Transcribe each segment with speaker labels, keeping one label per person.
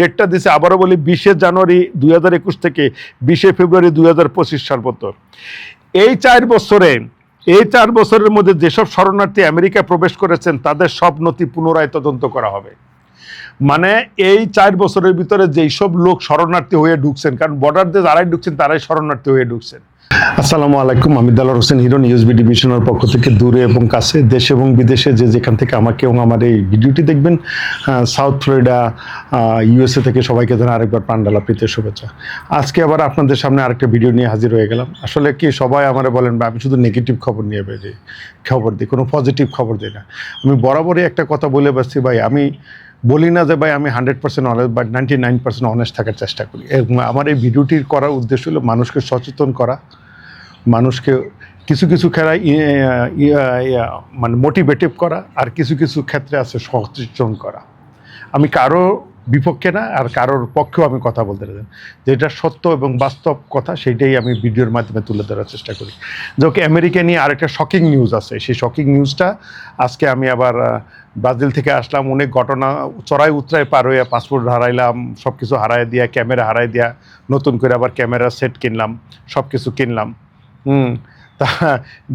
Speaker 1: ডেটটা দিছে আবারও বলি, বিশে জানুয়ারি দুই হাজার একুশ থেকে বিশে ফেব্রুয়ারি দুই হাজার পঁচিশ সাল পর্যন্ত। এই চার বছরে, এই চার বছরের মধ্যে যেসব শরণার্থী আমেরিকায় প্রবেশ করেছেন, তাদের সব নথি পুনরায় তদন্ত করা হবে। মানে এই চার বছরের ভিতরে যেই সব লোক শরণার্থী হয়ে ঢুকছেন, কারণ বর্ডার দিয়ে যারাই ঢুকছেন, তারাই শরণার্থী হয়ে ঢুকছেন। আসসালামু আলাইকুম, আমি Dalar Hossain hero news BD মিশনের পক্ষ থেকে দূরে এবং কাছে, দেশ এবং বিদেশে যে যেখান থেকে আমাকে এবং আমার এই ভিডিওটি দেখবেন সাউথ ফ্লোরিডা ইউএসএ থেকে সবাইকে জানা আরেকবার প্রাণডালা প্রীতির শুভেচ্ছা। আজকে আবার আপনাদের সামনে আরেকটা ভিডিও নিয়ে হাজির হয়ে গেলাম। আসলে কি সবাই আমারে বলেন বা আমি শুধু নেগেটিভ খবর নিয়ে বেরি খবর দিই, কোনো পজিটিভ খবর দিই না। আমি বরাবরই একটা কথা বলে বসছি, ভাই, আমি বলি না যে, ভাই, আমি hundred percent honest but ninety nine percent honest থাকার চেষ্টা করি। আমার এই ভিডিওটির করার উদ্দেশ্য হলো মানুষকে সচেতন করা মানুষকে কিছু কিছু খেলায় মানে মোটিভেটিভ করা আর কিছু কিছু ক্ষেত্রে আছে সচেতন করা। আমি কারও বিপক্ষে না, আর কারোর পক্ষেও আমি কথা বলতে চাই যেটা সত্য এবং বাস্তব কথা, সেইটাই আমি ভিডিওর মাধ্যমে তুলে ধরার চেষ্টা করি। যাকে আমেরিকা নিয়ে আরেকটা শকিং নিউজ আছে। সেই শকিং নিউজটা আজকে আমি আবার ব্রাজিল থেকে আসলাম। অনেক ঘটনা, চড়াই উতরাই পার হয়ে পাসপোর্ট হারাইলাম সব কিছু হারাই দিয়া ক্যামেরা হারাই দিয়া, নতুন করে আবার ক্যামেরা সেট কিনলাম সব কিছু কিনলাম। হুম। তা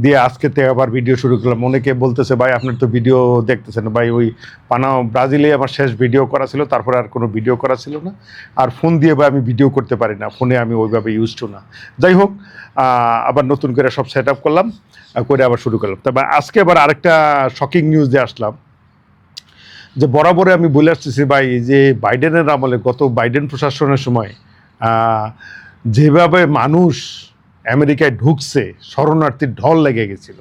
Speaker 1: দিয়ে আজকে থেকে আবার ভিডিও শুরু করলাম। অনেকে বলতেছে, ভাই, আপনার তো ভিডিও দেখতেছেন ভাই, ওই পানা ব্রাজিলে আমার শেষ ভিডিও করা ছিল, তারপরে আর কোনো ভিডিও করা ছিল না। আর ফোন দিয়ে ভাই, আমি ভিডিও করতে পারি না। ফোনে আমি ওইভাবে ইউজ টু না। যাই হোক আবার নতুন করে সব সেট আপ করলাম করে আবার শুরু করলাম। তবে আজকে আবার আরেকটা শকিং নিউজ দিয়ে আসলাম। যে বরাবরে আমি বলে আসতেছি, ভাই যে বাইডেনের আমলে গত বাইডেন প্রশাসনের সময় যেভাবে মানুষ আমেরিকায় ঢুকছে, শরণার্থীর ঢল লেগে গেছিল।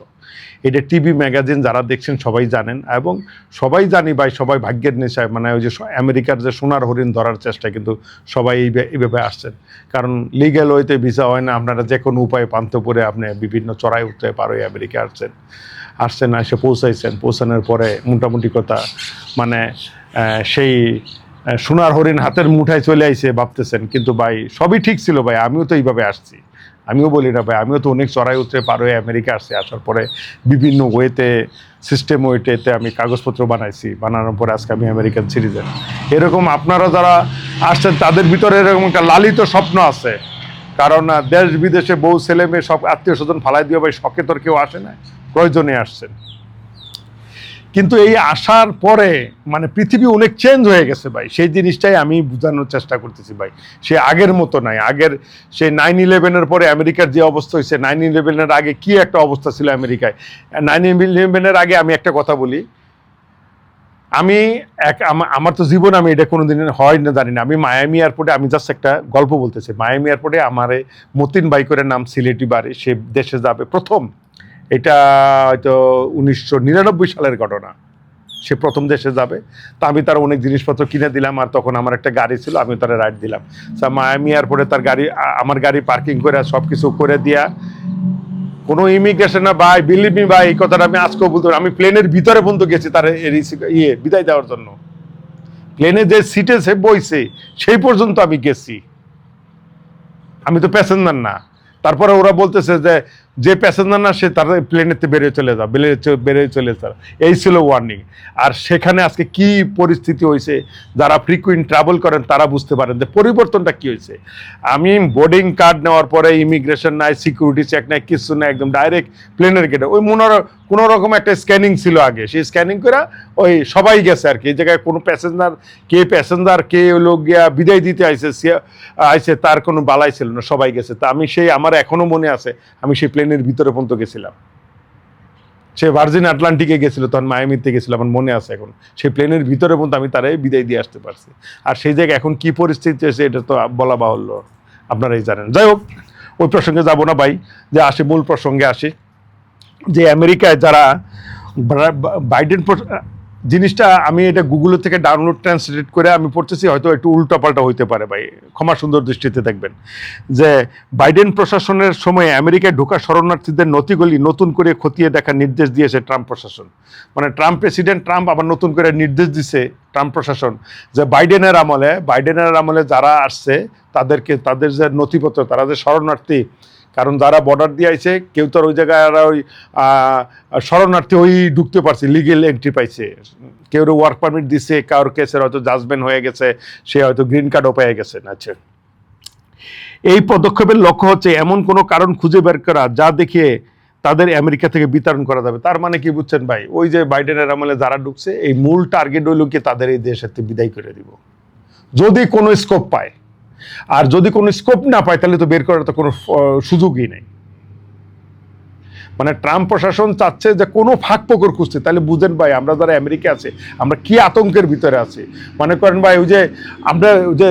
Speaker 1: এটা টিভি ম্যাগাজিন যারা দেখছেন সবাই জানেন এবং সবাই জানি ভাই, সবাই ভাগ্যের নেশায় মানে ওই যে আমেরিকার যে সোনার হরিণ ধরার চেষ্টা কিন্তু সবাই এই এইভাবে আসছেন। কারণ লিগ্যাল ওয়েতে ভিসা হয় না, আপনারা যে কোনো উপায়ে পান্ত করে আপনি বিভিন্ন চড়াই উঠতে পারো আমেরিকা আসছেন। আসছেন, এসে পৌঁছাইছেন। পৌঁছানোর পরে মোটামুটি কথা মানে সেই সোনার হরিণ হাতের মুঠায় চলে আইছে ভাবতেছেন। কিন্তু ভাই, সবই ঠিক ছিল ভাই, আমিও তো এইভাবে আসছি। আমিও বলি না ভাই, আমিও তো অনেক চড়াই উঠতে পার হয়ে আমেরিকা আসে আসার পরে বিভিন্ন ওয়েতে সিস্টেম ওয়েটেতে আমি কাগজপত্র বানাইছি, বানানোর পরে আজকে আমি আমেরিকান সিরিজের এরকম আপনারা যারা আসছেন, তাদের ভিতরে এরকম একটা লালিত স্বপ্ন আছে। কারণ দেশ বিদেশে বউ ছেলে মেয়ে সব আত্মীয় স্বজন ফালাই দিয়ে ভাই, শখে তোর কেউ আসে না, প্রয়োজনে আসছেন। কিন্তু এই আসার পরে মানে পৃথিবী অনেক চেঞ্জ হয়ে গেছে ভাই। সেই জিনিসটাই আমি বোঝানোর চেষ্টা করতেছি ভাই। সে আগের মতো নাই। আগের সেই নাইন ইলেভেনের পরে আমেরিকার যে অবস্থা হয়েছে নাইন ইলেভেনের আগে কি একটা অবস্থা ছিল আমেরিকায়? নাইন ইলেভেনের আগে আমি একটা কথা বলি। আমি এক আমার তো জীবন আমি এটা কোনোদিন হয় না, জানি না। আমি মায়ামি এয়ারপোর্টে আমি জাস্ট একটা গল্প বলতেছি। মায়ামি এয়ারপোর্টে আমার মতিন বাইকের নাম সিলেটি বাড়ি, সে দেশে যাবে প্রথম। এটা হয়তো উনিশশো নিরানব্বই সালের ঘটনা। সে প্রথম দেশে যাবে। তা আমি তার অনেক জিনিসপত্র কিনে দিলাম আর তখন আমার একটা গাড়ি ছিল, আমি তার রাইড দিলাম। তা মায়ামি এয়ারপোর্টে তার গাড়ি আমার গাড়ি পার্কিং করে সব কিছু করে দিয়া, কোনো ইমিগ্রেশন না, ভাই বিলিভ মি ভাই, এই কথাটা আমি আজকেও বলতে আমি প্লেনের ভিতরে পর্যন্ত গেছি তার ইয়ে বিদায় দেওয়ার জন্য। প্লেনে যে সিটে সে বইছে, সেই পর্যন্ত আমি গেছি। আমি তো প্যাসেঞ্জার না। তারপরে ওরা বলতেছে যে যে প্যাসেঞ্জার না, সে তার প্লেনেতে বেরিয়ে চলে যা বেরিয়ে চলে যা এই ছিল ওয়ার্নিং আর সেখানে আজকে কি পরিস্থিতি হয়েছে, যারা ফ্রিকুয়েন্ট ট্রাভেল করেন, তারা বুঝতে পারেন যে পরিবর্তনটা কি হয়েছে। আমি বোর্ডিং কার্ড নেওয়ার পরে ইমিগ্রেশন নাই সিকিউরিটি চেক নাই, কিছু নাই, একদম ডাইরেক্ট প্লেনের গেটে ওই মনোর কোনো রকম একটা স্ক্যানিং ছিল আগে। সেই স্ক্যানিং করে ওই সবাই গেছে আর কি। এই জায়গায় কোনো প্যাসেঞ্জার কে প্যাসেঞ্জার কে লোক গিয়া বিদায় দিতে আইছে, সে- আইছে, তার কোনো বালাই ছিল না, সবাই গেছে। তা আমি সেই, আমার এখনও মনে আছে, আমি সেই প্লেনের ভিতরে পর্যন্ত গেছিলাম। সে ভার্জিন আটলান্টিকে গেছিল, তখন মায়ামিতে গেছিল, আমার মনে আছে এখন। সেই প্লেনের ভিতরে পর্যন্ত আমি তারাই বিদায় দিয়ে আসতে পারছি। আর সেই জায়গায় এখন কি পরিস্থিতি আছে এটা তো বলা বাহুল্য। আপনারাই জানেন। যাই হোক, ওই প্রসঙ্গে যাব না ভাই, যে আসে, মূল প্রসঙ্গে আসি। যে আমেরিকায় যারা বাইডেন জিনিসটা আমি এটা গুগল থেকে ডাউনলোড ট্রান্সলেট করে আমি পড়তেছি, হয়তো একটু উল্টাপাল্টা হইতে পারে ভাই। ক্ষমা সুন্দর দৃষ্টিতে দেখবেন। যে বাইডেন প্রশাসনের সময় আমেরিকায় ঢোকা শরণার্থীদের নথিগুলি নতুন করে খতিয়ে দেখার নির্দেশ দিয়েছে ট্রাম্প প্রশাসন। মানে ট্রাম্প প্রেসিডেন্ট, ট্রাম্প আবার নতুন করে নির্দেশ দিছে ট্রাম্প প্রশাসন যে বাইডেনের আমলে বাইডেনের আমলে যারা আসছে, তাদেরকে, তাদের যে নথিপত্র, তারা যে শরণার্থী কারণ যারা বর্ডার দিয়ে আইছে, কেউ তো আর ওই জায়গায় আর ওই শরণার্থী ওই ঢুকতে পারছে লিগেল এন্ট্রি পাইছে। কেউ ওয়ার্ক পারমিট দিছে, কারোর কেসের হয়তো জাজমেন্ট হয়ে গেছে, সে হয়তো গ্রিন কার্ডও পেয়ে গেছে। আচ্ছা। এই পদক্ষেপের লক্ষ্য হচ্ছে এমন কোনো কারণ খুঁজে বের করা, যা দেখিয়ে তাদের আমেরিকা থেকে বিতরণ করা যাবে। তার মানে কি বুঝছেন ভাই? ওই যে বাইডেনের আমলে যারা ঢুকছে, এই মূল টার্গেট হইল কি তাদের এই দেশ বিদায় করে দিব। যদি কোনো স্কোপ পায় আর যদি কোনো স্কোপ না পায়, তাহলে তো বের করার তো কোনো সুযোগই নেই। মানে ট্রাম্প প্রশাসন চাচ্ছে যে কোনো ফাঁক পোকর খুঁজছে তাহলে বুঝেন ভাই, আমরা যারা আমেরিকা আছে, আমরা কি আতঙ্কের ভিতরে আছি? মনে করেন ভাই, ওই যে আমরা, ওই যে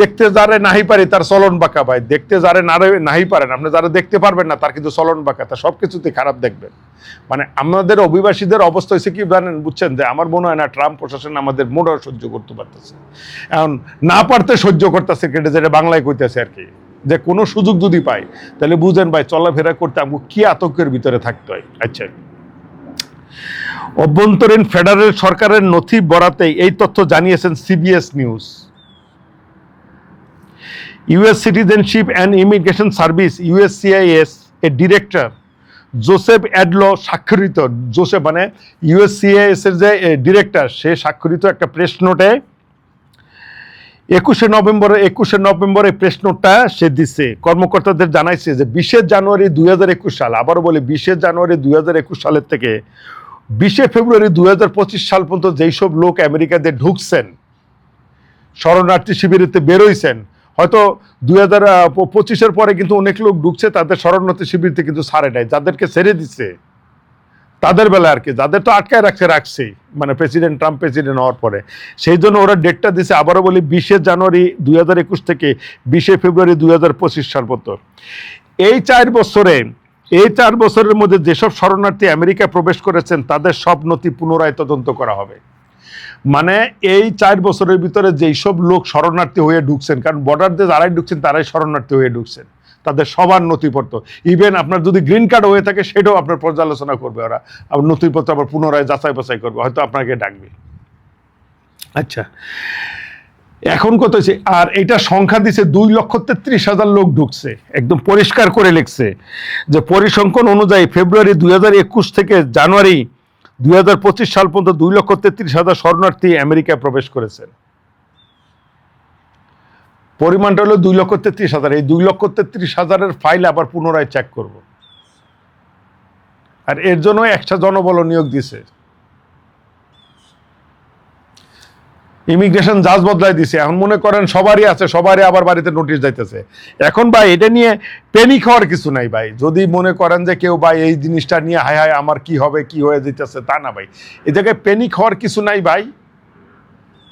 Speaker 1: দেখতে যারে নাহি পারে তার চলন বাঁকা ভাই। দেখতে যারে নারে নাহি পারেন আপনি যারা দেখতে পারবেন না, তার কিন্তু চলন বাঁকা। তার সব কিছুতে খারাপ দেখবেন। মানে আমাদের অভিবাসীদের অবস্থা হয়েছে কি জানেন, বুঝছেন যে আমার মনে হয় না ট্রাম্প প্রশাসন আমাদের মোটেও সহ্য করতে পারতেছে। এখন না পারতে সহ্য করতেছে কেটে যেটা বাংলায় কইতেছে আর কি। যে কোনো সুযোগ যদি পাই তাহলে বুঝেন ভাই, চলাফেরা করতে আমাকে কি আতঙ্কের ভিতরে থাকতে হয়। আচ্ছা। অভ্যন্তরীণ ফেডারেল সরকারের নথি বরাতে এই তথ্য জানিয়েছেন CBS news. US citizenship and immigration service USCIS এর ডিরেক্টর জোসেফ অ্যাডলো স্বাক্ষরিত জোসেফ মানে ইউএসসিআইএস এর যে ডিরেক্টর সে স্বাক্ষরিত একটা প্রেস নোটে একুশে নভেম্বরে একুশে নভেম্বরে প্রেস নোটটা সে দিচ্ছে কর্মকর্তাদের জানাইছে যে বিশে জানুয়ারি দুই হাজার একুশ সাল, আবারও বলি বিশে জানুয়ারি দুই হাজার একুশ সালের থেকে বিশে ফেব্রুয়ারি দুই হাজার পঁচিশ সাল পর্যন্ত যেই সব লোক আমেরিকাতে ঢুকছেন, শরণার্থী শিবিরেতে বেরোইছেন হয়তো দুই হাজার পঁচিশের পরে কিন্তু অনেক লোক ঢুকছে, তাদের শরণার্থী শিবিরতে কিন্তু সারে নাই। যাদেরকে ছেড়ে দিচ্ছে, তাদের বেলা আর কি, যাদের তো আটকায় রাখছে, রাখছেই। মানে প্রেসিডেন্ট, ট্রাম্প প্রেসিডেন্ট হওয়ার পরে। সেই জন্য ওরা ডেটটা দিছে, আবারও বলি, বিশে জানুয়ারি দুই হাজার একুশ থেকে বিশে ফেব্রুয়ারি দুই হাজার পঁচিশ সাল পর্যন্ত এই চার বছরে, এই চার বছরের মধ্যে যেসব শরণার্থী আমেরিকা প্রবেশ করেছেন, তাদের সব নথি পুনরায় তদন্ত করা হবে। মানে এই চার বছরের ভিতরে যেই সব লোক শরণার্থী হয়ে ঢুকছেন, কারণ বর্ডার দিয়ে যারাই ঢুকছেন, তারাই শরণার্থী হয়ে ঢুকছেন। তাদের সবার নথিপত্র। ইভেন আপনার যদি গ্রিন কার্ড হয়ে থাকে, সেটাও আপনার পর্যালোচনা করবে ওরা। আবার নথিপত্র আবার পুনরায় যাচাই বাছাই করবে, হয়তো আপনাকে ডাকবে। আচ্ছা এখন কত হয়েছে আর এটা সংখ্যা দিছে দুই লক্ষ তেত্রিশ হাজার লোক ঢুকছে। একদম পরিষ্কার করে লিখছে যে, পরিসংখ্যান অনুযায়ী ফেব্রুয়ারি দুই হাজার একুশ থেকে জানুয়ারি দুই হাজার পঁচিশ সাল পর্যন্ত দুই লক্ষ তেত্রিশ হাজার শরণার্থী আমেরিকায় প্রবেশ করেছেন। পরিমাণটা হলো দুই লক্ষ তেত্রিশ হাজার। এই দুই লক্ষ তেত্রিশ হাজারের ফাইল আবার পুনরায় চেক করব। আর এর জন্য একটা জনবল নিয়োগ দিছে। ইমিগ্রেশন জাজ বদলাই দিছে। এখন মনে করেন সবারই আছে, সবারই আবার বাড়িতে নোটিশ যাইতেছে। এখন ভাই, এটা নিয়ে প্যানিক হওয়ার কিছু নাই ভাই। যদি মনে করেন যে কেউ ভাই এই জিনিসটা নিয়ে হায় হায় আমার কি হবে, কি হয়ে যেতেছে তা না ভাই। এ জায়গায় প্যানিক হওয়ার কিছু নাই ভাই।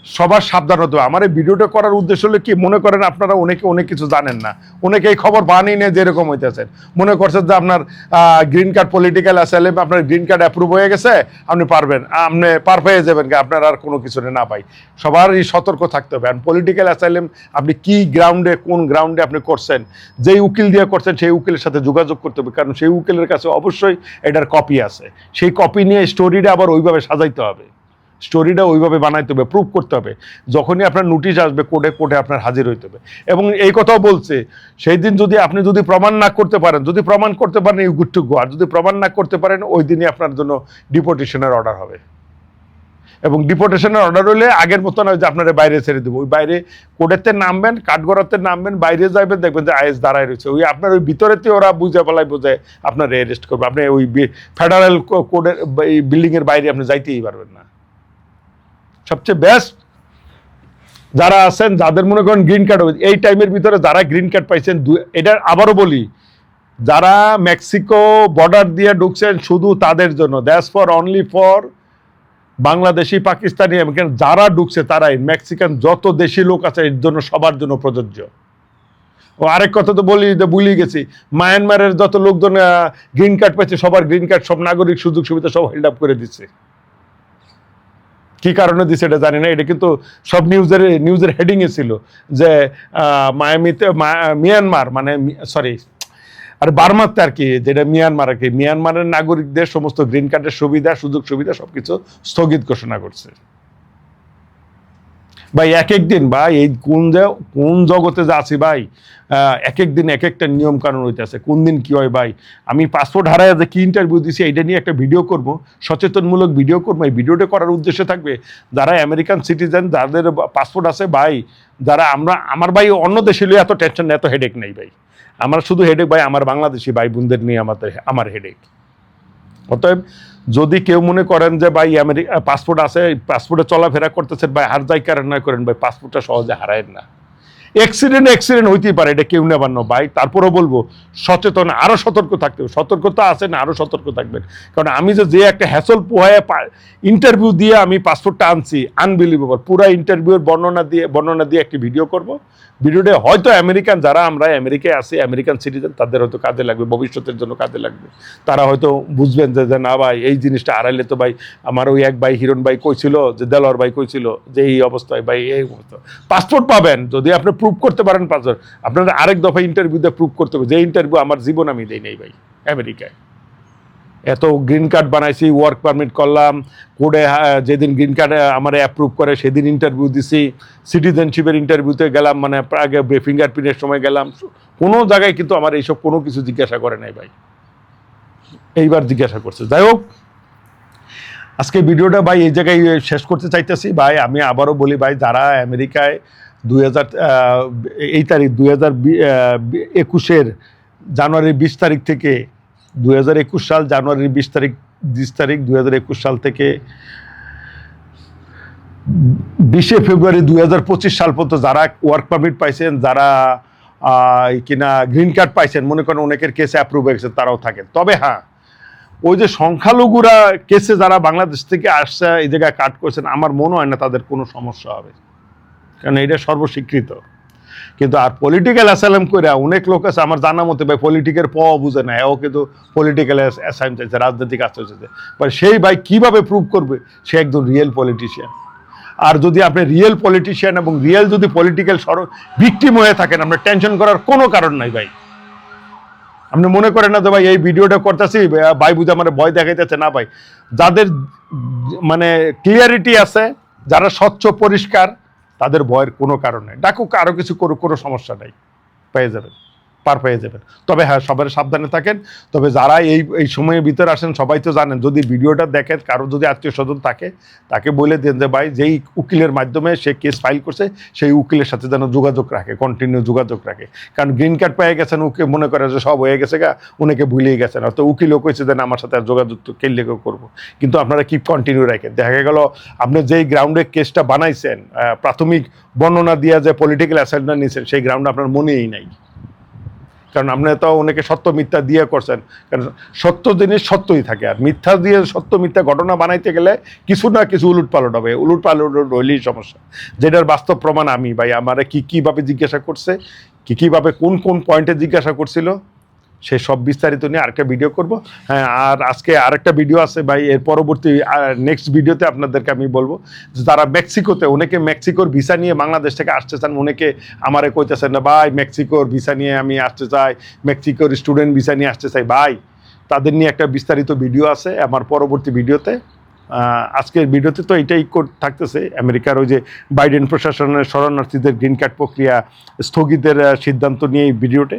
Speaker 1: সবার সাবধান হতে হবে। আমার এই ভিডিওটা করার উদ্দেশ্য হলো কি, মনে করেন আপনারা অনেকে অনেক কিছু জানেন না। অনেকে এই খবর বানিয়ে নিয়ে যেরকম হইতেছেন। মনে করছেন যে আপনার গ্রিন কার্ড পলিটিক্যাল অ্যাসাইলেম আপনার গ্রিন কার্ড অ্যাপ্রুভ হয়ে গেছে, আপনি পারবেন, আপনি পার পেয়ে যাবেন আপনার আর কোনো কিছু না পাই সবারই সতর্ক থাকতে হবে। আর পলিটিক্যাল অ্যাসাইলেম আপনি কি গ্রাউন্ডে কোন গ্রাউন্ডে আপনি করছেন, যেই উকিল দিয়ে করছেন, সেই উকিলের সাথে যোগাযোগ করতে হবে। কারণ সেই উকিলের কাছে অবশ্যই এটার কপি আছে। সেই কপি নিয়ে স্টোরিটা আবার ওইভাবে সাজাইতে হবে। স্টোরিটা ওইভাবে বানাইতে হবে প্রুভ করতে হবে। যখনই আপনার নোটিশ আসবে কোর্টে কোর্টে আপনার হাজির হইতে হবে। এবং এই কথাও বলছে, সেই দিন যদি আপনি যদি প্রমাণ না করতে পারেন, যদি প্রমাণ করতে পারেন ইউ গুড টু গো আর যদি প্রমাণ না করতে পারেন, ওই দিনই আপনার জন্য ডিপোর্টেশনের অর্ডার হবে। এবং ডিপোর্টেশনের অর্ডার হলে আগের মতো নয় যে আপনারা বাইরে ছেড়ে দেবো। ওই বাইরে কোর্টেতে নামবেন, কাঠগড়াতে নামবেন, বাইরে যাবেন দেখবেন যে আইএস দাঁড়ায় রয়েছে। ওই আপনার ওই ভিতরেতে ওরা বুঝে পেলায় বোঝায় আপনার অ্যারেস্ট করবে। আপনি ওই ফেডারেল কোর্টের বিল্ডিংয়ের বাইরে আপনি যাইতেই পারবেন না। সবচেয়ে বেস্ট যারা আছেন, যাদের মনে করেন গ্রিন কার্ড এই টাইমের ভিতরে যারা গ্রিন কার্ড পাইছেন এটা আবারও বলি, যারা মেক্সিকো বর্ডার দিয়ে ঢুকছেন শুধু তাদের জন্য that's for only for Bangladeshi, Pakistani, American যারা ঢুকছে তারাই মেক্সিকান যত দেশি লোক আছে, এর জন্য সবার জন্য প্রযোজ্য। ও আরেক কথা তো বলি, যে গেছি মায়ানমারের যত লোকজন গ্রিন কার্ড পাইছে, সবার গ্রিন কার্ড সব নাগরিক সুযোগ সুবিধা সব হেল্ড আপ করে দিচ্ছে। কি কারণে দিছে এটা জানি না, এটা কিন্তু সব নিউজের নিউজের হেডিংয়ে ছিল যে মায়ামিতে মিয়ানমার মানে সরি আর বার্মাতে আর কি, যেটা মিয়ানমার আর কি, মিয়ানমারের নাগরিকদের সমস্ত গ্রিন কার্ডের সুবিধা সুযোগ সুবিধা সবকিছু স্থগিত ঘোষণা করছে। ভাই এক এক দিন, ভাই, এই কোন যে- কোন জগতে যে আছি ভাই এক এক দিন এক একটা নিয়ম কানুন হইতেছে। কোন দিন কি হয় ভাই, আমি পাসপোর্ট হারায় যে কি ইন্টারভিউ দিছি, এইটা নিয়ে একটা ভিডিও করব, সচেতনমূলক ভিডিও করব। এই ভিডিওটা করার উদ্দেশ্য থাকবে, যারা আমেরিকান সিটিজেন যাদের পাসপোর্ট আছে ভাই, যারা আমরা, আমার ভাই অন্য দেশে লিয়ে এত টেনশন এত হেডেক নেই ভাই। আমার শুধু হেডেক ভাই, আমার বাংলাদেশি ভাই বোনদের নিয়ে আমাদের, আমার হেডেক অতএব যদি কেউ মনে করেন যে ভাই আমেরিকা পাসপোর্ট আছে, পাসপোর্টে চলাফেরা করতেছেন, ভাই হার যাই কারণ নয় করেন, ভাই পাসপোর্টটা সহজে হারায় না। অ্যাক্সিডেন্ট অ্যাক্সিডেন্ট হইতেই পারে, এটা কেউ নেবার না ভাই। তারপরেও বলব, সচেতন আরও সতর্ক থাকতে হবে। সতর্কতা আছে না আরও সতর্ক থাকবেন। কারণ আমি যে যে একটা হ্যাসল পোহায় ইন্টারভিউ দিয়ে আমি পাসপোর্টটা আনছি আনবিলিভেবল পুরো ইন্টারভিউর বর্ণনা দিয়ে বর্ণনা দিয়ে একটি ভিডিও করব। ভিডিওটা হয়তো আমেরিকান যারা আমরা আমেরিকায় আছি আমেরিকান সিটিজেন তাদের হয়তো কাজে লাগবে, ভবিষ্যতের জন্য কাজে লাগবে। তারা হয়তো বুঝবেন যে না ভাই, এই জিনিসটা হারাইলে তো ভাই, আমার ওই এক ভাই, হিরণ ভাই কইছিল, যে দেলোয়ার ভাই কইছিল, যে এই অবস্থায় ভাই, এই অবস্থা। পাসপোর্ট পাবেন। যদি আপনি প্রুভ করতে পারেন পাসপোর্ট আপনারা আরেক দফা ইন্টারভিউতে প্রুভ করতে হবে, যে ইন্টারভিউ আমার জীবন আমি দেই নাই ভাই, আমেরিকায়। এত গ্রিন কার্ড বানাইছি ওয়ার্ক পারমিট করলাম কোডে যেদিন গ্রিন কার্ড আমার অ্যাপ্রুভ করে সেদিন ইন্টারভিউ দিছি সিটিজেনশিপের ইন্টারভিউতে গেলাম মানে আগে ফিঙ্গারপ্রিন্টের সময় গেলাম। কোনো জায়গায় কিন্তু আমার এইসব কোনো কিছু জিজ্ঞাসা করে নাই ভাই। এইবার জিজ্ঞাসা করছে। যাই হোক, আজকে ভিডিওটা ভাই এই জায়গায় শেষ করতে চাইতেছি। ভাই, আমি আবারও বলি ভাই, যারা আমেরিকায় দুই হাজার এই তারিখ দুই হাজার একুশের জানুয়ারির বিশ তারিখ থেকে, দুই হাজার একুশ সাল জানুয়ারির বিশ তারিখ বিশ তারিখ, দুই হাজার একুশ সাল থেকে বিশে ফেব্রুয়ারি দুই হাজার পঁচিশ সাল পর্যন্ত যারা ওয়ার্ক পারমিট পাইছেন, যারা কিনা গ্রিন কার্ড পাইছেন, মনে করেন অনেকের কেসে অ্যাপ্রুভ হয়ে গেছে, তারাও থাকেন। তবে হ্যাঁ ওই যে সংখ্যালঘুরা কেসে যারা বাংলাদেশ থেকে আসছে, এই জায়গায় কাট করছেন, আমার মনে হয় না তাদের কোনো সমস্যা হবে। কারণ এটা সর্বস্বীকৃত। কিন্তু আর পলিটিক্যাল অ্যাসাইলাম করে অনেক লোক আছে, আমার জানা মতে ভাই পলিটিকের প বুঝে না ও কিন্তু পলিটিক্যাল অ্যাসাইন চাইছে, রাজনৈতিক আশ্রয় চাইছে। বাট সেই ভাই কীভাবে প্রুভ করবে? সে একজন রিয়েল পলিটিশিয়ান আর যদি আপনি রিয়েল পলিটিশিয়ান এবং রিয়েল যদি পলিটিক্যাল সর ভিকটিম হয়ে থাকেন, আপনার টেনশন করার কোনো কারণ নাই ভাই। আপনি মনে করেন না যে ভাই এই ভিডিওটা করতেছি, ভাই বুঝে আমার ভয় দেখাইতেছে। না ভাই, যাদের মানে ক্লিয়ারিটি আছে, যারা স্বচ্ছ, পরিষ্কার তাদের ভয়ের কোনো কারণে ডাকুক আরও কিছু করুক কোনো সমস্যা নেই। পেয়ে যাবেন। পার পেয়ে যাবেন। তবে হ্যাঁ সবার সাবধানে থাকেন। তবে যারা এই এই সময়ের ভিতরে আসেন সবাই তো জানেন যদি ভিডিওটা দেখেন কারও যদি আত্মীয় স্বজন থাকে তাকে বলে দেন যে ভাই যেই উকিলের মাধ্যমে সে কেস ফাইল করছে সেই উকিলের সাথে যেন যোগাযোগ রাখে কন্টিনিউ যোগাযোগ রাখে। কারণ গ্রিন কার্ড পেয়ে গেছেন উকে মনে করে যে সব হয়ে গেছে গা উনাকে ভুলেই গেছেন। অত উকিলও কইছে যে না, আমার সাথে আর যোগাযোগ তো কেলে করব? কিন্তু আপনারা কি কন্টিনিউ রাখেন। দেখা গেল আপনি যেই গ্রাউন্ডে কেসটা বানাইছেন প্রাথমিক বর্ণনা দিয়া যে পলিটিক্যাল অ্যাসাইনমেন্ট নিয়েছেন সেই গ্রাউন্ড আপনার মনেই নাই। কারণ আপনি তো অনেকে সত্য মিথ্যা দিয়ে করছেন। কারণ সত্য জিনিস সত্যই থাকে আর মিথ্যা দিয়ে সত্য মিথ্যা ঘটনা বানাইতে গেলে কিছু না কিছু উলুট পালট হবে। উলুট পালট হইলেই সমস্যা। যেটার বাস্তব প্রমাণ আমি ভাই, আমারে কী কীভাবে জিজ্ঞাসা করছে, কী কীভাবে কোন কোন পয়েন্টে জিজ্ঞাসা করছিল? সে সব বিস্তারিত নিয়ে আরেকটা ভিডিও করব। হ্যাঁ আর আজকে আরেকটা ভিডিও আছে ভাই, এর পরবর্তী নেক্সট ভিডিওতে আপনাদেরকে আমি বলব। যে যারা মেক্সিকোতে, অনেকে মেক্সিকোর ভিসা নিয়ে বাংলাদেশ থেকে আসতে চান, অনেকে আমারে কইতেছেন না, ভাই, মেক্সিকোর ভিসা নিয়ে আমি আসতে চাই, মেক্সিকোর স্টুডেন্ট ভিসা নিয়ে আসতে চাই। ভাই, তাদের নিয়ে একটা বিস্তারিত ভিডিও আছে আমার পরবর্তী ভিডিওতে আজকের ভিডিওতে তো এটাই থাকতেছে। আমেরিকার ওই যে বাইডেন প্রশাসনের শরণার্থীদের গ্রিন কার্ড প্রক্রিয়া স্থগিতের সিদ্ধান্ত নিয়ে এই ভিডিওতে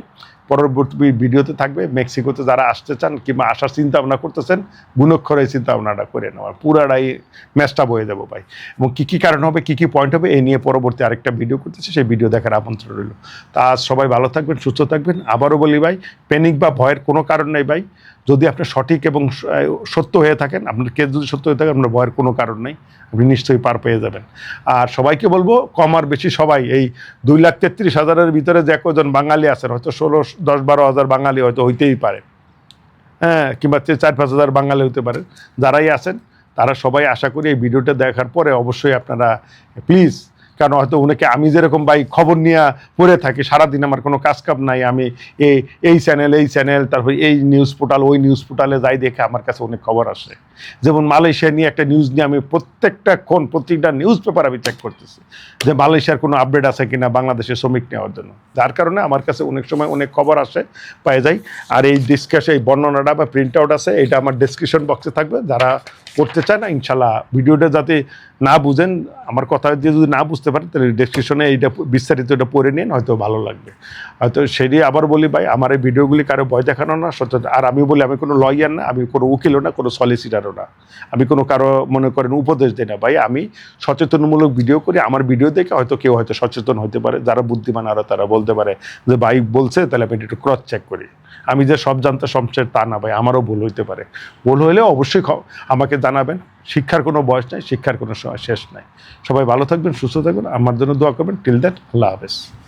Speaker 1: পরবর্তী ভিডিওতে থাকবে। মেক্সিকোতে যারা আসতে চান কিংবা আসার চিন্তা ভাবনা করতেছেন গুণক্ষরে চিন্তা ভাবনাটা করে নেওয়ার পুরাটাই ম্যাচটা বয়ে যাব ভাই। এবং কী কী কারণ হবে, কী কী পয়েন্ট হবে এই নিয়ে পরবর্তী আরেকটা ভিডিও করতেছি, সেই ভিডিও দেখার আমন্ত্রণ রইল। তা সবাই ভালো থাকবেন, সুস্থ থাকবেন। আবারও বলি ভাই প্যানিক বা ভয়ের কোনো কারণ নেই ভাই। যদি আপনি সঠিক এবং সত্য হয়ে থাকেন, আপনার কেস যদি সত্য হয়ে থাকে, আপনার ভয়ের কোনো কারণ নেই। আপনি নিশ্চয়ই পার পেয়ে যাবেন। আর সবাইকে বলব, কম আর বেশি সবাই, এই দুই লাখ তেত্রিশ হাজারের ভিতরে যে কজন বাঙালি আছেন, হয়তো ষোলো দশ বারো হাজার বাঙালি হয়তো হইতেই পারে। হ্যাঁ কিংবা চার, পাঁচ হাজার বাঙালি হতে পারে। যারাই আছেন, তারা সবাই আশা করি এই ভিডিওটা দেখার পরে অবশ্যই আপনারা প্লিজ কারণ হয়তো উনাকে আমি যেরকম ভাই খবর নিয়ে পড়ে থাকি, সারাদিন আমার কোনো কাজ কাম নাই, আমি এই এই চ্যানেল এই চ্যানেল তারপর এই নিউজ পোর্টাল ওই নিউজ পোর্টালে যাই দেখে আমার কাছে অনেক খবর আসে। যেমন মালয়েশিয়া নিয়ে একটা নিউজ নিয়ে আমি প্রত্যেকটা কোন প্রত্যেকটা নিউজ পেপার আমি চেক করতেছি যে মালয়েশিয়ার কোনো আপডেট আছে কিনা বাংলাদেশে শ্রমিক নেওয়ার জন্য। যার কারণে আমার কাছে অনেক সময় অনেক খবর আসে পেয়ে যাই আর এই ডিসকাশে এই বর্ণনাটা বা প্রিন্ট আউট আছে, এটা আমার ডিসক্রিপশন বক্সে থাকবে। যারা করতে চায় না ইনশাল্লাহ ভিডিওটা যাতে না বুঝেন, আমার কথা দিয়ে যদি না বুঝতে পারেন তাহলে ডেসক্রিপশনে এইটা বিস্তারিত এটা পড়ে নিন, হয়তো ভালো লাগবে। হয়তো সেটি আবার বলি, ভাই, আমার এই ভিডিওগুলি কারও ভয় দেখানো না, সচেতন আর আমি বলি, আমি কোনো লয়ার না, আমি কোনো উকিলও না, কোনো সলিসিটারও না। আমি কোনো কারও মনে করেন উপদেশ দিই না। ভাই, আমি সচেতনমূলক ভিডিও করি, আমার ভিডিও দেখে হয়তো কেউ হয়তো সচেতন হতে পারে। যারা বুদ্ধিমান আরও তারা বলতে পারে যে, ভাই, বলছে, তাহলে আমি একটু ক্রস চেক করি। আমি যে সব জানতে সবচেয়ে তা না, ভাই, আমারও ভুল হইতে পারে। ভুল হলেও অবশ্যই আমাকে জানাবেন। শিক্ষার কোনো বয়স নাই, শিক্ষার কোনো স- শেষ নাই। সবাই ভালো থাকবেন, সুস্থ থাকবেন। আমার জন্য দোয়া করবেন। টিল দ্যাট আল্লাহ হাফেজ।